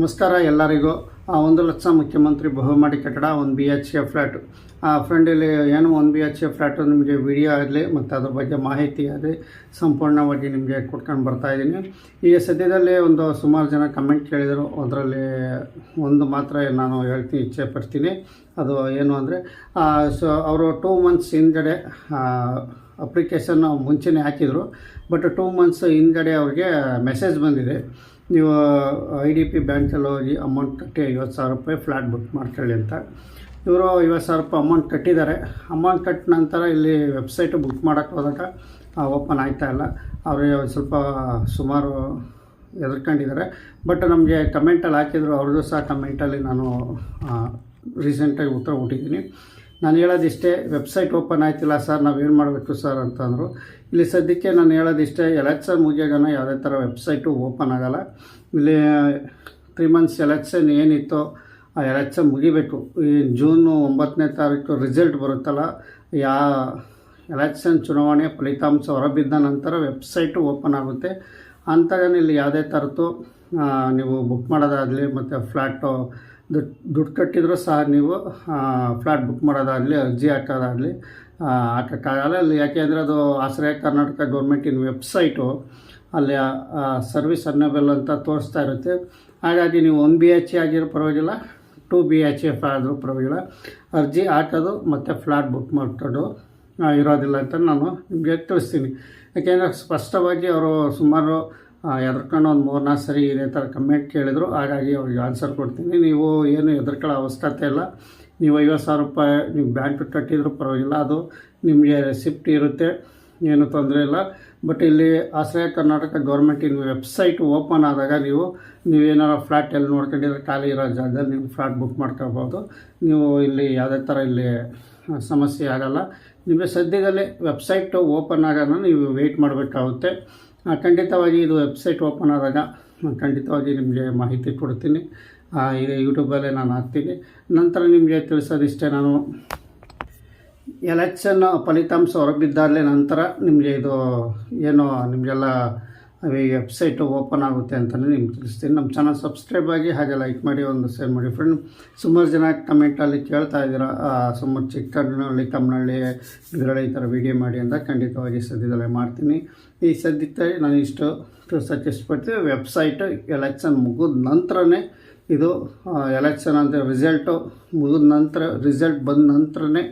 ನಮಸ್ಕಾರ ಎಲ್ಲರಿಗೂ. ಒಂದು ಲಕ್ಷ ಮುಖ್ಯಮಂತ್ರಿ ಬಹುಮಾಡಿ ಕಟ್ಟಡ, ಒಂದು ಬಿ ಎಚ್ ಎ ಫ್ಲ್ಯಾಟು ಆ ಫ್ರೆಂಡಲ್ಲಿ ಏನು ಒಂದು ಬಿ ಎಚ್ ಎ ಫ್ಲ್ಯಾಟು ನಿಮಗೆ ವಿಡಿಯೋ ಆಗಲಿ ಮತ್ತು ಅದ್ರ ಬಗ್ಗೆ ಮಾಹಿತಿ ಆಗಲಿ ಸಂಪೂರ್ಣವಾಗಿ ನಿಮಗೆ ಕೊಟ್ಕೊಂಡು ಬರ್ತಾ ಇದ್ದೀನಿ. ಈಗ ಸದ್ಯದಲ್ಲೇ ಒಂದು ಸುಮಾರು ಜನ ಕಮೆಂಟ್ ಕೇಳಿದರು. ಅದರಲ್ಲಿ ಒಂದು ಮಾತ್ರ ನಾನು ಹೇಳ್ತೀನಿ ಇಚ್ಛೆ ಪಡ್ತೀನಿ ಅದು ಏನು ಅಂದರೆ ಸೊ, ಅವರು ಟೂ ಮಂತ್ಸ್ ಹಿಂದ್ಗಡೆ ಅಪ್ಲಿಕೇಶನ್ ಮುಂಚೆನೇ ಹಾಕಿದರು. ಬಟ್ ಟೂ ಮಂತ್ಸ್ ಹಿಂದ್ಗಡೆ ಅವ್ರಿಗೆ ಮೆಸೇಜ್ ಬಂದಿದೆ. ನೀವು ಐ ಡಿ ಪಿ ಬ್ಯಾಂಕಲ್ಲಿ ಹೋಗಿ ಅಮೌಂಟ್ ಕಟ್ಟಿ ಐವತ್ತು ಸಾವಿರ ರೂಪಾಯಿ ಫ್ಲ್ಯಾಟ್ ಬುಕ್ ಮಾಡ್ಕೊಳ್ಳಿ ಅಂತ. ಇವರು ಐವತ್ತು ಸಾವಿರ ರೂಪಾಯಿ ಅಮೌಂಟ್ ಕಟ್ಟಿದ್ದಾರೆ. ಅಮೌಂಟ್ ಕಟ್ಟ ನಂತರ ಇಲ್ಲಿ ವೆಬ್ಸೈಟು ಬುಕ್ ಮಾಡೋಕ್ಕೆ ಹೋದಾಗ ಓಪನ್ ಆಗ್ತಾ ಇಲ್ಲ. ಅವರು ಸ್ವಲ್ಪ ಸುಮಾರು ಎದುರ್ಕೊಂಡಿದ್ದಾರೆ. ಬಟ್ ನಮಗೆ ಕಮೆಂಟಲ್ಲಿ ಹಾಕಿದ್ರು, ಅವ್ರದ್ದು ಸಹ ಕಮೆಂಟಲ್ಲಿ ನಾನು ರೀಸೆಂಟಾಗಿ ಉತ್ತರ ಕೊಟ್ಟಿದ್ದೀನಿ. ನಾನು ಹೇಳೋದಿಷ್ಟೇ ವೆಬ್ಸೈಟ್ ಓಪನ್ ಆಯ್ತಿಲ್ಲ ಸರ್ ನಾವೇನು ಮಾಡಬೇಕು ಸರ್ ಅಂತಂದರು. ಇಲ್ಲಿ ಸದ್ಯಕ್ಕೆ ನಾನು ಹೇಳೋದಿಷ್ಟೇ ಎಲೆಕ್ಷನ್ ಮುಗಿಯೋಗನ ಯಾವುದೇ ಥರ ವೆಬ್ಸೈಟು ಓಪನ್ ಆಗೋಲ್ಲ. ಇಲ್ಲಿ ತ್ರೀ ಮಂತ್ಸ್ ಎಲೆಕ್ಷನ್ ಏನಿತ್ತೋ, ಆ ಎಲೆಕ್ಷನ್ ಮುಗಿಬೇಕು. ಈ ಜೂನು ಒಂಬತ್ತನೇ ತಾರೀಕು ರಿಸಲ್ಟ್ ಬರುತ್ತಲ್ಲ, ಯಾ ಎಲೆಕ್ಷನ್ ಚುನಾವಣೆ ಫಲಿತಾಂಶ ಹೊರಬಿದ್ದ ನಂತರ ವೆಬ್ಸೈಟು ಓಪನ್ ಆಗುತ್ತೆ. ಅಂತಾಗನೇ ಇಲ್ಲಿ ಯಾವುದೇ ಥರದ್ದು ನೀವು ಬುಕ್ ಮಾಡೋದಾಗಲಿ ಮತ್ತು ಫ್ಲ್ಯಾಟು ದುಡ್ಡು ದುಡ್ಡು ಕಟ್ಟಿದರೂ ಸಹ ನೀವು ಫ್ಲ್ಯಾಟ್ ಬುಕ್ ಮಾಡೋದಾಗಲಿ, ಅರ್ಜಿ ಹಾಕೋದಾಗಲಿ ಹಾಕೋಕ್ಕಾಗಲ್ಲ. ಅಲ್ಲಿ ಯಾಕೆಂದರೆ ಅದು ಆಶ್ರಯ ಕರ್ನಾಟಕ ಗೌರ್ಮೆಂಟಿನ ವೆಬ್ಸೈಟು ಅಲ್ಲಿ ಸರ್ವಿಸ್ ಅನ್ನಬಲ್ ಅಂತ ತೋರಿಸ್ತಾ ಇರುತ್ತೆ. ಹಾಗಾಗಿ ನೀವು ಒನ್ ಬಿ ಎಚ್ ಆಗಿರೋ ಪರವಾಗಿಲ್ಲ ಟು ಬಿ ಎಚ್ ಎಫ್ ಆದರೂ ಪರವಾಗಿಲ್ಲ. ಅರ್ಜಿ ಹಾಕೋದು ಮತ್ತು ಫ್ಲ್ಯಾಟ್ ಬುಕ್ ಮಾಡ್ಕೊಂಡು ಇರೋದಿಲ್ಲ ಅಂತ ನಾನು ನಿಮಗೆ ತಿಳಿಸ್ತೀನಿ. ಯಾಕೆಂದರೆ ಸ್ಪಷ್ಟವಾಗಿ ಅವರು ಸುಮಾರು ಎದ್ರಕೊಂಡು ಒಂದು ಮೂರ್ನಾಲ್ಕು ಸರಿ ಇದೇ ಥರ ಕಮೆಂಟ್ ಕೇಳಿದರು. ಹಾಗಾಗಿ ಅವ್ರಿಗೆ ಆನ್ಸರ್ ಕೊಡ್ತೀನಿ. ನೀವು ಏನು ಎದುರ್ಕೊಳ್ಳೋ ಅವಶ್ಯಕತೆ ಇಲ್ಲ. ನೀವು ಐವತ್ತು ಸಾವಿರ ರೂಪಾಯಿ ನೀವು ಬ್ಯಾಂಕ್ ಕಟ್ಟಿದ್ರು ಪರವಾಗಿಲ್ಲ. ಅದು ನಿಮಗೆ ರೆಸಿಪ್ಟ್ ಇರುತ್ತೆ. ಏನು ತೊಂದರೆ ಇಲ್ಲ. ಬಟ್ ಇಲ್ಲಿ ಆಶ್ರಯ ಕರ್ನಾಟಕ ಗೌರ್ಮೆಂಟಿನ ವೆಬ್ಸೈಟ್ ಓಪನ್ ಆದಾಗ ನೀವು ನೀವೇನಾರು ಫ್ಲ್ಯಾಟ್ ಎಲ್ಲಿ ನೋಡ್ಕೊಂಡಿದ್ರೆ ಖಾಲಿ ಇರೋ ಜಾಗದಲ್ಲಿ ನೀವು ಫ್ಲ್ಯಾಟ್ ಬುಕ್ ಮಾಡ್ಕೋಬೋದು ನೀವು ಇಲ್ಲಿ ಯಾವುದೇ ಥರ ಇಲ್ಲಿ ಸಮಸ್ಯೆ ಆಗಲ್ಲ. ನಿಮಗೆ ಸದ್ಯದಲ್ಲೇ ವೆಬ್ಸೈಟ್ ಓಪನ್ ಆಗೋಣ ನೀವು ವೆಯ್ಟ್ ಮಾಡಬೇಕಾಗುತ್ತೆ. ಖಂಡಿತವಾಗಿ ಇದು ವೆಬ್ಸೈಟ್ ಓಪನ್ ಆದಾಗ ಖಂಡಿತವಾಗಿ ನಿಮಗೆ ಮಾಹಿತಿ ಕೊಡ್ತೀನಿ. ಇದು ಯೂಟ್ಯೂಬಲ್ಲೇ ನಾನು ಹಾಕ್ತೀನಿ. ನಂತರ ನಿಮಗೆ ತಿಳಿಸೋದಿಷ್ಟೇ ನಾನು ಎಲೆಕ್ಷನ್ ಫಲಿತಾಂಶ ಹೊರಗಿದ್ದಾಗಲೇ ನಂತರ ನಿಮಗೆ ಇದು ಏನು, ನಿಮಗೆಲ್ಲ ವೆಬ್ಸೈಟು ಓಪನ್ ಆಗುತ್ತೆ ಅಂತಲೇ ನಿಮ್ಗೆ ತಿಳಿಸ್ತೀನಿ. ನಮ್ಮ ಚಾನಲ್ ಸಬ್ಸ್ಕ್ರೈಬ್ ಆಗಿ ಹಾಗೆ ಲೈಕ್ ಮಾಡಿ, ಒಂದು ಶೇರ್ ಮಾಡಿ. ಫ್ರೆಂಡ್ ಸುಮಾರು ಜನ ಕಮೆಂಟಲ್ಲಿ ಕೇಳ್ತಾ ಇದ್ದೀರಾ ಸುಮಾರು ಚಿಕ್ಕನಹಳ್ಳಿ, ತಮ್ಮನಹಳ್ಳಿ, ಇದರಲ್ಲಿ ಈ ಥರ ವೀಡಿಯೋ ಮಾಡಿ ಅಂತ ಖಂಡಿತವಾಗಿ ಸದ್ಯದಲ್ಲೇ ಮಾಡ್ತೀನಿ. ಈ ಸದ್ಯಕ್ಕೆ ನಾನು ಇಷ್ಟು ಸಜೆಸ್ಟ್ ಪಡ್ತೀವಿ ವೆಬ್ಸೈಟು ಎಲೆಕ್ಷನ್ ಮುಗಿದ ನಂತರನೇ ಇದು ಎಲೆಕ್ಷನ್ ಅಂತ ರಿಸಲ್ಟು ಮುಗಿದ ನಂತರ ರಿಸಲ್ಟ್ ಬಂದ ನಂತರನೇ